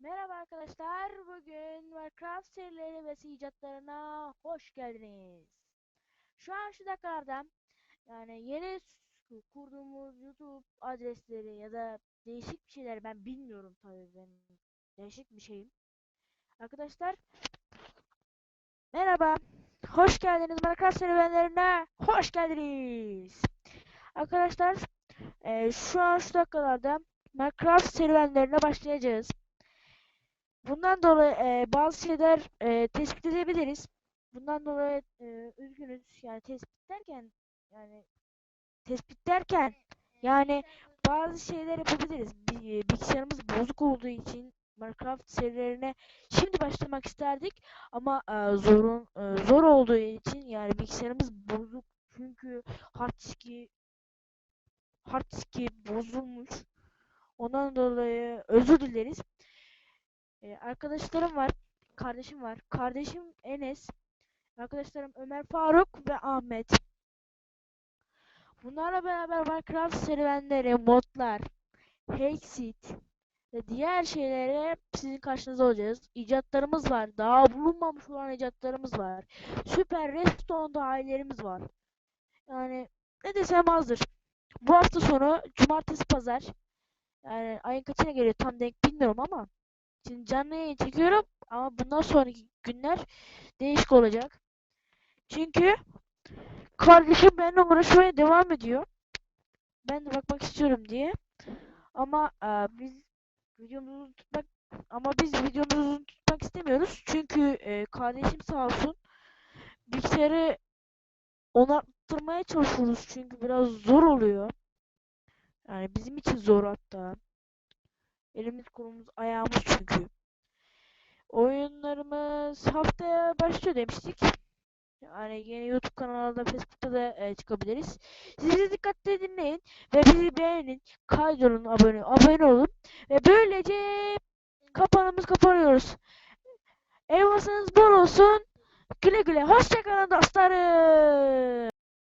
Merhaba arkadaşlar. Bugün Minecraft serileri ve icatlarına hoş geldiniz. Şu an şu dakikalarda yani yeni kurduğumuz YouTube adresleri ya da değişik bir şeyler ben bilmiyorum tabii ben değişik bir şeyim. Arkadaşlar merhaba. Hoş geldiniz Minecraft serüvenlerine. Hoş geldiniz. Arkadaşlar eee, şu an şu dakikalarda Minecraft serüvenlerine başlayacağız. Bundan dolayı e, bazı şeyler e, tespit edebiliriz. Bundan dolayı e, üzgünüz. Yani tespit derken yani tespit derken yani bazı şeyler yapabiliriz. Bi- e, Bilgisayarımız bozuk olduğu için Minecraft serilerine şimdi başlamak isterdik ama e, zorun e, zor olduğu için yani bilgisayarımız bozuk çünkü hard diski hard diski bozulmuş. Ondan dolayı özür dileriz. Ee, arkadaşlarım var. Kardeşim var. Kardeşim Enes. Arkadaşlarım Ömer Faruk ve Ahmet. Bunlarla beraber Minecraft serüvenleri, modlar, Hexit ve diğer şeylere sizin karşınızda olacağız. İcatlarımız var. Daha bulunmamış olan icatlarımız var. Süper Redstone dahilerimiz var. Yani ne desem azdır. Bu hafta sonu cumartesi pazar yani ayın kaçına geliyor tam denk bilmiyorum ama Şimdi canlı yayın çekiyorum ama bundan sonraki günler değişik olacak. Çünkü kardeşim benimle uğraşmaya devam ediyor. Ben de bakmak istiyorum diye. Ama e, biz videomuzu tutmak ama biz videomuzu tutmak istemiyoruz. Çünkü e, kardeşim sağ olsun bilgisayarı onattırmaya çalışıyoruz. Çünkü biraz zor oluyor. Yani bizim için zor hatta. Elimiz kolumuz ayağımız çünkü. Oyunlarımız haftaya başlıyor demiştik. Yani yeni YouTube kanalında, Facebook'ta da e, çıkabiliriz. Siz bizi dikkatli dinleyin ve bizi beğenin, kaydolun, abone, abone olun ve böylece kapanımız kapanıyoruz. Elmasınız bol olsun. Güle güle. Hoşçakalın dostlarım.